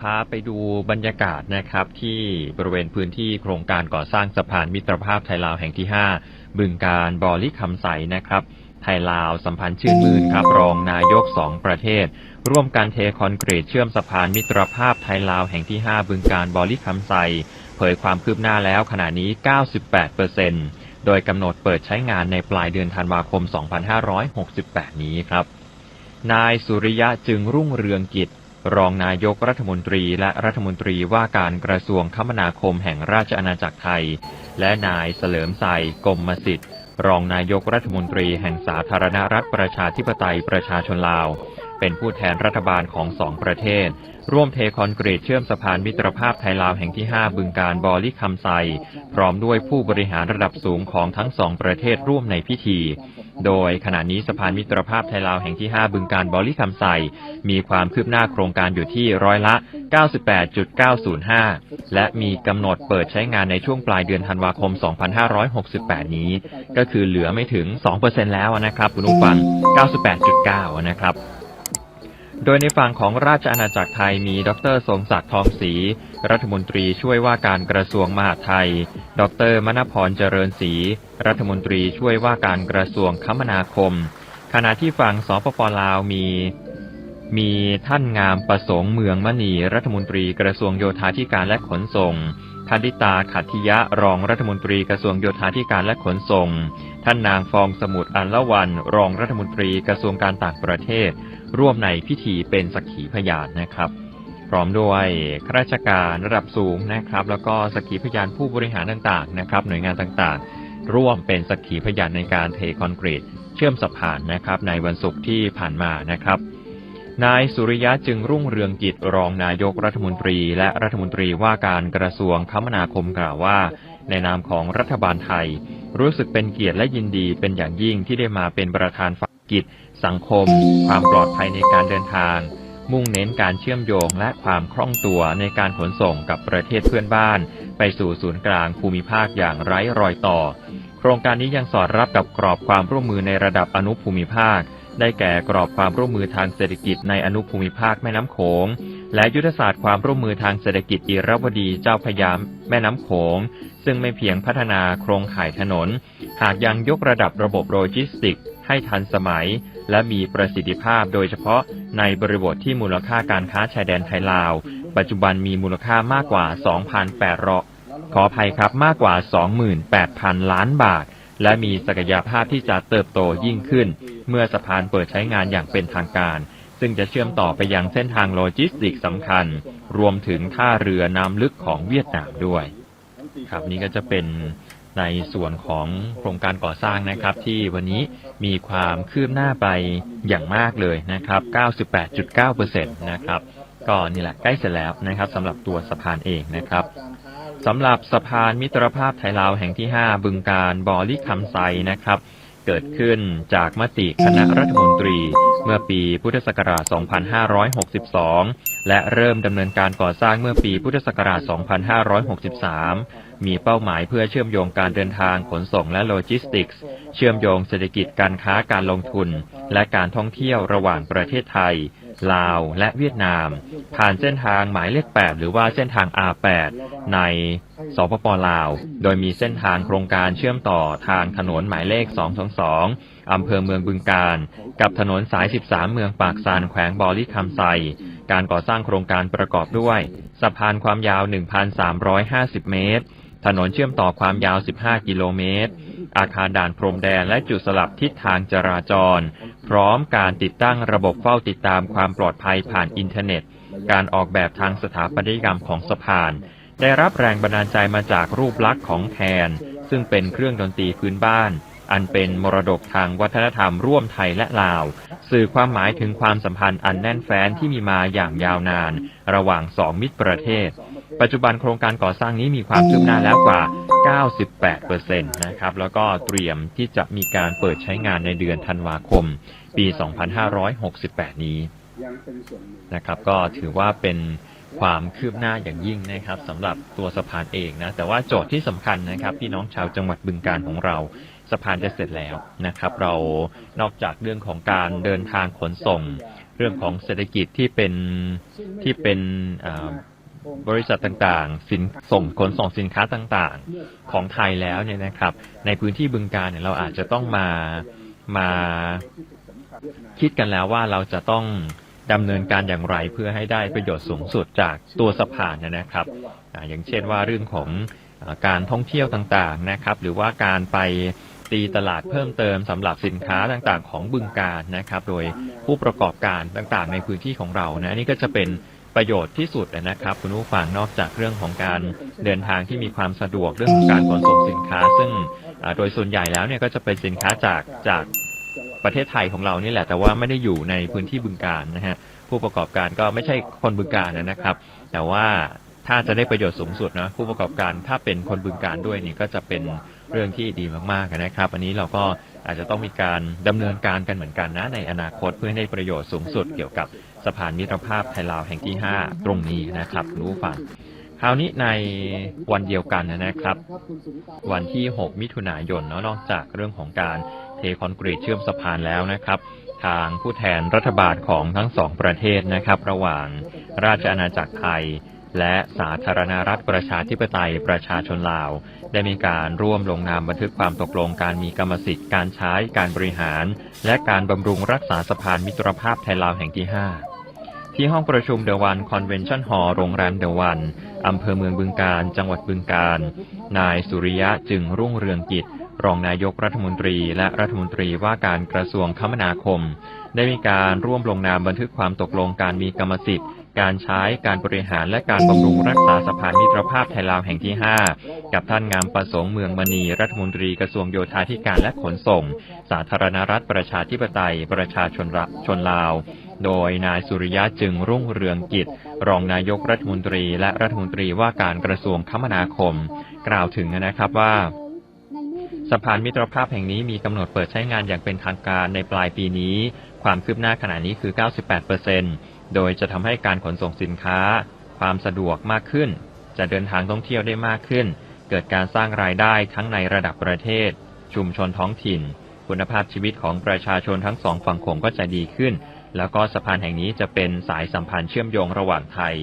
พาไปดูบรรยากาศนะครับที่บริเวณพื้นที่โครงการก่อสร้างสะพานมิตรภาพไทยลาวแห่งที่ 5 บึงการบอลิคำใสนะครับ ไทยลาวสัมพันธ์ชื่นมื่นครับ รองนายกสองประเทศ ร่วมการเทคอนกรีตเชื่อมสะพานมิตรภาพไทยลาวแห่งที่ 5 บึงการบอลิคำใสเผยความคืบหน้าแล้วขณะนี้ 98%โดยกำหนดเปิดใช้งานในปลายเดือนธันวาคม 2568 นี้ครับนายสุริยะจึงรุ่งเรืองกิจ รองนายกรัฐมนตรีและรัฐมนตรีว่าการกระทรวงคมนาคมแห่งราชอาณาจักรไทย และนายเสลิมใส่กรมสิทธิ์ รองนายกรัฐมนตรีแห่งสาธารณรัฐประชาธิปไตยประชาชนลาว เป็นผู้แทนรัฐบาลของสองประเทศ ร่วมเทคอนกรีตเชื่อมสะพานมิตรภาพไทยลาวแห่งที่ 5 บึงการบอลิคำไซ พร้อมด้วยผู้บริหารระดับสูงของทั้งสองประเทศร่วมในพิธี โดยขณะนี้สะพานมิตรภาพไทยลาวแห่งที่ 5 บึงการบอลิคำไซมีความคืบหน้าโครงการอยู่ที่ร้อยละ 98.905 และมีกำหนดเปิดใช้งานในช่วงปลายเดือนธันวาคม 2568 นี้ ก็คือเหลือไม่ถึง 2%แล้วนะครับคุณผู้ฟัง 98.9 นะครับ โดยในฝั่งของราชอาณาจักรไทยมี ดรทรงศักดิ์ทองศรีรัฐมนตรีช่วยว่าการกระทรวงมหาดไทย ดรมณพรเจริญศรีรัฐมนตรีช่วยว่าการกระทรวงคมนาคม ขณะที่ฝั่งสปปลาวมีมีท่านงามประสงค์เมืองมณีรัฐมนตรีกระทรวงโยธาธิการและขนส่งพันธิตาขัตติยะรองรัฐมนตรีกระทรวงโยธาธิการและขนส่ง ท่านนางฟองสมุทรอันละวัน รองรัฐมนตรีกระทรวงการต่างประเทศ ร่วมในพิธีเป็นสักขีพยานนะครับ พร้อมด้วยข้าราชการระดับสูงนะครับ แล้วก็สักขีพยานผู้บริหารต่างๆนะครับ หน่วยงานต่างๆ ร่วมเป็นสักขีพยานในการเทคอนกรีต เชื่อมสะพานนะครับในวันศุกร์ที่ผ่านมานะครับนายสุริยะจึงรุ่งเรืองกิจรองนายกรัฐมนตรี และรัฐมนตรีว่าการกระทรวงคมนาคมกล่าวว่า ในนามของรัฐบาลไทย รู้สึกเป็นเกียรติและยินดีเป็นอย่างยิ่งที่ได้มาเป็นประธานฝ่าย กิจ สังคม ความปลอดภัยในการเดินทาง มุ่งเน้นการเชื่อมโยงและความคล่องตัวในการขนส่งกับประเทศเพื่อนบ้าน ไปสู่ศูนย์กลางภูมิภาคอย่างไร้รอยต่อ โครงการนี้ยังสอดรับกับกรอบความร่วมมือในระดับอนุภูมิภาค ได้แก่กรอบความร่วมมือทางเศรษฐกิจในอนุภูมิภาคแม่น้ำโขงและยุทธศาสตร์ความร่วมมือทางเศรษฐกิจอิรวดีเจ้าพยามแม่น้ำโขง ซึ่งไม่เพียงพัฒนาโครงข่ายถนน หากยังยกระดับระบบโลจิสติกส์ ให้ทันสมัย และมีประสิทธิภาพโดยเฉพาะในบริบทที่มูลค่าการค้าชายแดนไทยลาว ปัจจุบันมีมูลค่ามากกว่า 2,800 ขออภัยครับมากกว่า 28,000 ล้านบาท และมีศักยภาพที่จะเติบโตยิ่งขึ้น เมื่อสะพานเปิดใช้งานอย่างเป็นทางการ ซึ่งจะเชื่อมต่อไปยังเส้นทางโลจิสติกสำคัญ รวมถึงท่าเรือน้ำลึกของเวียดนามด้วย ครับนี่ก็จะเป็น ในส่วนของโครงการก่อสร้างนะครับ ที่วันนี้มีความคืบหน้าไปอย่างมากเลยนะครับ 98.9%นะครับก็นี่แหละใกล้เสร็จแล้วนะครับสำหรับตัวสะพานเองนะครับสำหรับสะพานมิตรภาพไทยลาวแห่งที่ 5 บึงการบอลิคำไซนะครับ เกิดขึ้นจากมติคณะรัฐมนตรี เมื่อปีพุทธศักราช 2562 และเริ่มดำเนินการก่อสร้างเมื่อปีพุทธศักราช 2563 มีเป้าหมายเพื่อเชื่อมโยงการเดินทางขนส่งและโลจิสติกส์ เชื่อมโยงเศรษฐกิจการค้าการลงทุน และการท่องเที่ยวระหว่างประเทศไทย ลาวและเวียดนาม ผ่านเส้นทางหมายเลข 8 หรือว่าเส้นทาง R8 ในสปปลาว โดยมีเส้นทางโครงการเชื่อมต่อทางถนนหมายเลข 222 อำเภอเมืองบึงการ กับถนนสาย 13 เมืองปากซานแขวงบอลิคำไซ การก่อสร้างโครงการประกอบด้วย สะพานความยาว 1,350 เมตร ถนนเชื่อมต่อความยาว 15 กิโลเมตร อาคารด่านพรมแดนและจุดสลับทิศทางจราจร พร้อมการติดตั้งระบบเฝ้าติดตามความปลอดภัยผ่านอินเทอร์เน็ต การออกแบบทางสถาปัตยกรรมของสะพาน ได้รับแรงบันดาลใจมาจากรูปลักษณ์ของแคน ซึ่งเป็นเครื่องดนตรีพื้นบ้าน อันเป็นมรดกทางวัฒนธรรมร่วมไทยและลาว สื่อความหมายถึงความสัมพันธ์อันแน่นแฟ้นที่มีมาอย่างยาวนาน ระหว่างสองมิตรประเทศ ปัจจุบันโครงการก่อสร้างนี้มีความคืบหน้าแล้วกว่า 98%นะครับ แล้วก็เตรียมที่จะมีการเปิดใช้งานในเดือนธันวาคม ปี 2568 นี้นะครับ ก็ถือว่าเป็นความคืบหน้าอย่างยิ่งนะครับสำหรับตัวสะพานเองนะ แต่ว่าโจทย์ที่สำคัญนะครับ พี่น้องชาวจังหวัดบึงการของเราสะพานจะเสร็จแล้วนะครับ เรานอกจากเรื่องของการเดินทางขนส่ง เรื่องของเศรษฐกิจที่เป็นที่เป็นอ่า บริษัทต่างๆ สินส่งขนส่งสินค้าต่างๆ ของไทยแล้วเนี่ยนะครับ ในพื้นที่บึงการเนี่ยเราอาจจะต้องมามาคิดกันแล้วว่าเราจะต้องดำเนินการอย่างไรเพื่อให้ได้ประโยชน์สูงสุดจากตัวสะพานนะครับ อย่างเช่นว่าเรื่องของการท่องเที่ยวต่างๆนะครับ หรือว่าการไปตีตลาดเพิ่มเติมสำหรับสินค้าต่างๆ ของบึงการนะครับ โดยผู้ประกอบการต่างๆ ในพื้นที่ของเรานะนี่ก็จะเป็น ประโยชน์ที่สุดนะครับ คุณผู้ฟังนอกจากเรื่องของการเดินทางที่มีความสะดวกเรื่องของการขนส่งสินค้า ซึ่งโดยส่วนใหญ่แล้วเนี่ยก็จะเป็นสินค้าจากจากประเทศไทยของเรานี่แหละ แต่ว่าไม่ได้อยู่ในพื้นที่บึงการนะฮะผู้ประกอบการก็ไม่ใช่คนบึงการนะครับ แต่ว่าถ้าจะได้ประโยชน์สูงสุดนะผู้ประกอบการถ้าเป็นคนบึงการด้วยนี่ก็จะเป็นเรื่องที่ดีมากๆนะครับ อันนี้เราก็อาจจะต้องมีการดำเนินการกันเหมือนกันนะในอนาคตเพื่อให้ได้ประโยชน์สูงสุดเกี่ยวกับ สะพานมิตรภาพไทยลาวแห่งที่ 5 ตรงนี้นะครับคุณผู้ฟังคราวนี้ในวันเดียวกันนะครับ วันที่ 6 มิถุนายนเนาะนอกจากเรื่องของการเทคอนกรีตเชื่อมสะพานแล้วนะครับ ทางผู้แทนรัฐบาลของทั้งสองประเทศนะครับ ระหว่างราชอาณาจักรไทย และสาธารณรัฐประชาธิปไตยประชาชนลาว ได้มีการร่วมลงนามบันทึกความตกลงการมีกรรมสิทธิ์การใช้การบริหาร และการบำรุงรักษาสะพานมิตรภาพไทยลาวแห่งที่ 5 ที่ห้องประชุมเดวันคอนเวนชั่นฮอล์โรงแรมเดวันอำเภอเมืองบึงการ จังหวัดบึงการ นายสุริยะจึงรุ่งเรืองกิจ รองนายกรัฐมนตรี และรัฐมนตรีว่าการกระทรวงคมนาคม ได้มีการร่วมลงนามบันทึกความตกลงการมีกรรมสิทธิ์ การใช้การบริหารและการบำรุงรักษาสะพานมิตรภาพไทยลาวแห่งที่ 5 กับท่านงามประสงค์เมืองมณีรัฐมนตรีกระทรวงโยธาธิการและขนส่ง สาธารณรัฐประชาธิปไตย ประชาชนละชนลาว โดยนายสุริยะจึงรุ่งเรืองกิจ รองนายกรัฐมนตรีและรัฐมนตรีว่าการกระทรวงคมนาคม กล่าวถึงนะครับว่าสะพานมิตรภาพแห่งนี้มีกำหนดเปิดใช้งานอย่างเป็นทางการในปลายปีนี้ ความคืบหน้าขณะนี้คือ 98% โดยจะทำให้การขนส่งสินค้า ความสะดวกมากขึ้น จะเดินทางท่องเที่ยวได้มากขึ้น เกิดการสร้างรายได้ทั้งในระดับประเทศ ชุมชนท้องถิ่น คุณภาพชีวิตของประชาชนทั้งสองฝั่งโขงก็จะดีขึ้น แล้วก็สะพานแห่งนี้จะเป็นสายสัมพันธ์เชื่อมโยงระหว่างไทย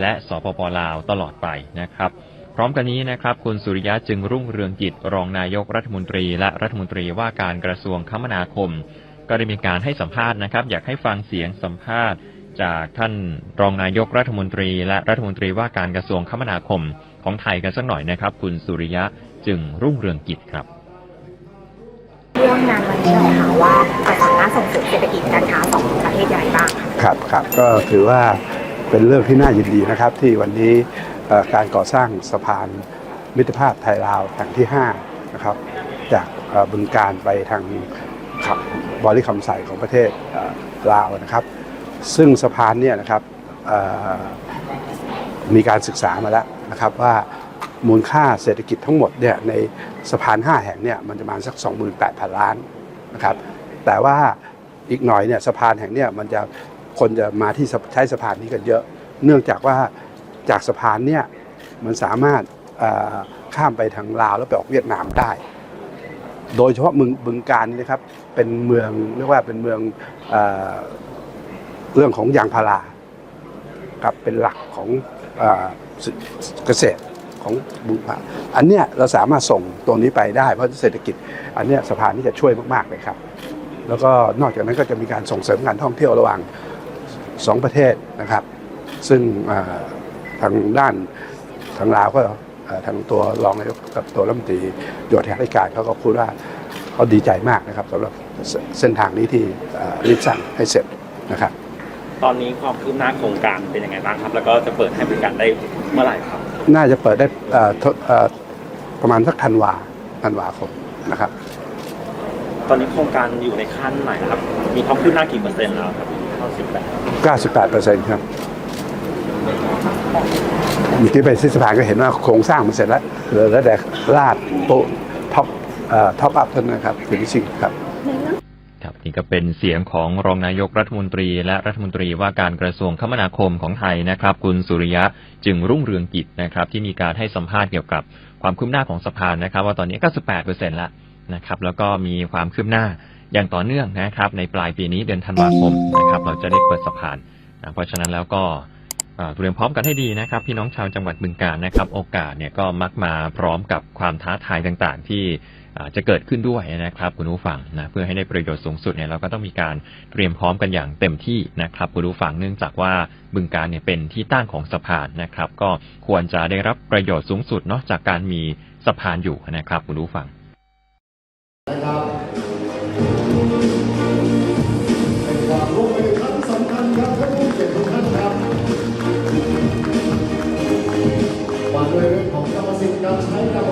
และสปปลาวตลอดไปนะครับพร้อมกันนี้นะครับคุณสุริยะจึงรุ่งเรืองกิจรองนายกรัฐมนตรี และรัฐมนตรีว่าการกระทรวงคมนาคม ก็ได้มีการให้สัมภาษณ์นะครับ อยากให้ฟังเสียงสัมภาษณ์ จากท่านรองนายกรัฐมนตรี และรัฐมนตรีว่าการกระทรวงคมนาคมของไทยกันสักหน่อยนะครับ คุณสุริยะจึงรุ่งเรืองกิจครับเรื่องงานวันนี้หน่อยค่ะว่าจะสามารถส่งเสริมเศรษฐกิจการค้าสองประเทศใหญ่บ้างค่ะครับครับก็ถือว่าเป็นเรื่องที่น่ายินดีนะครับ ที่วันนี้เอ่อการก่อสร้างสะพานมิตรภาพไทยลาวแห่งที่5นะครับจากเอ่อบึงการไปทางขับบริคำใสของประเทศเอ่อลาวนะครับ ซึ่งสะพานเนี่ยนะครับมีการศึกษามาแล้วนะครับว่ามูลค่าเศรษฐกิจทั้งหมดเนี่ยในสะพาน 5 แห่งเนี่ยมันจะมาสัก 28,000 ล้านนะครับแต่ว่าอีกหน่อยเนี่ยสะพานแห่งเนี่ยมันจะคนจะมาที่ใช้สะพานนี้กันเยอะ เนื่องจากว่าจากสะพานเนี่ยมันสามารถข้ามไปทางลาวแล้วไปออกเวียดนามได้ โดยเฉพาะเมืองบึงการนี่นะครับเป็นเมืองเรียกว่าเป็นเมือง เรื่องของยางพาราครับเป็นหลักของเกษตรของบึงกาอันเนี้ยเราสามารถส่งตรงนี้ไปได้เพราะเศรษฐกิจ อันเนี้ยสะพานนี้จะช่วยมาก ๆ เลยครับ แล้วก็นอกจากนั้นก็จะมีการส่งเสริมการท่องเที่ยวระหว่างสองประเทศนะครับ ซึ่งทางด้านทางลาวก็ทางตัวรองนายกกับตัวรัฐมนตรีโยธาธิการเขาก็พูดว่าเขาดีใจมากนะครับสำหรับเส้นทางนี้ที่รีบสั่งให้เสร็จนะครับ ตอนนี้ความคืบหน้าโครงการเป็นยังไงบ้างครับ แล้วก็จะเปิดให้บริการได้เมื่อไหร่ครับ น่าจะเปิดได้เอ่อทเอ่อประมาณสักธันวาธันวาคมนะครับ ตอนนี้โครงการอยู่ในขั้นไหนครับ มีความคืบหน้ากี่เปอร์เซ็นต์แล้วครับเข้าสิบแปด98เปอร์เซ็นต์ครับเมื่อกี้ไปที่สะพานก็เห็นว่าโครงสร้างมันเสร็จแล้วเหลือแล้วแต่ลาดโปะท็อปเอ่อท็อปอัพเท่านั้นนะครับถึงจริงครับครับ นี่ก็เป็นเสียงของรองนายกรัฐมนตรี และรัฐมนตรีว่าการกระทรวงคมนาคมของไทยนะครับ คุณสุริยะจึงรุ่งเรืองกิจนะครับ ที่มีการให้สัมภาษณ์เกี่ยวกับความคืบหน้าของสะพานนะครับ ว่าตอนนี้ 98%แล้วนะครับ แล้วก็มีความคืบหน้าอย่างต่อเนื่องนะครับ ในปลายปีนี้เดือนธันวาคมนะครับ เราจะได้เปิดสะพานนะเพราะฉะนั้นแล้วก็เตรียมพร้อมกันให้ดีนะครับ พี่น้องชาวจังหวัดบึงกาฬนะครับ โอกาสเนี่ยก็มักมาพร้อมกับความท้าทายต่างๆ ที่ จะเกิดขึ้นด้วยนะครับคุณผู้ฟังนะเพื่อให้ได้ประโยชน์สูงสุดเนี่ยเราก็ต้องมีการเตรียมพร้อมกันอย่างเต็มที่นะครับคุณผู้ฟังเนื่องจากว่าบึงการเนี่ยเป็นที่ตั้งของสะพานนะครับ ก็ควรจะได้รับประโยชน์สูงสุดเนาะจากการมีสะพานอยู่นะครับคุณผู้ฟังเป็นความร่วมมือครั้งสำคัญครับท่านผู้เกียรติทุกท่านครับว่าด้วยเรื่องของกรรมสิทธิ์การใช้การบ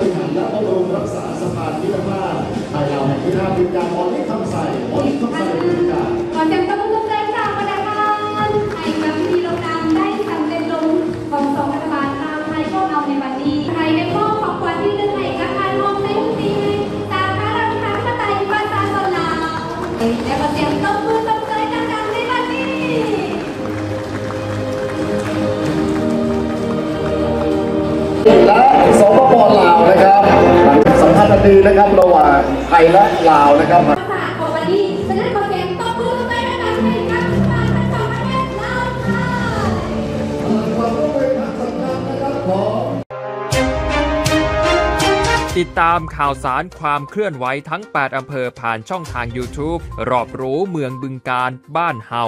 ริห สัมพันธ์อันดีนะครับระหว่างไทยและลาวนะครับภาษาของวันนี้ฉะนั้นขอเสียงตบมือไปดังๆให้กับรัฐบาลทั้งสองประเทศลาวไทยความร่วมมืองสำคัญนะครับติดตามข่าวสารความเคลื่อนไหวทั้ง 8 อำเภอผ่านช่องทาง YouTube รอบรู้เมืองบึงการบ้านเฮา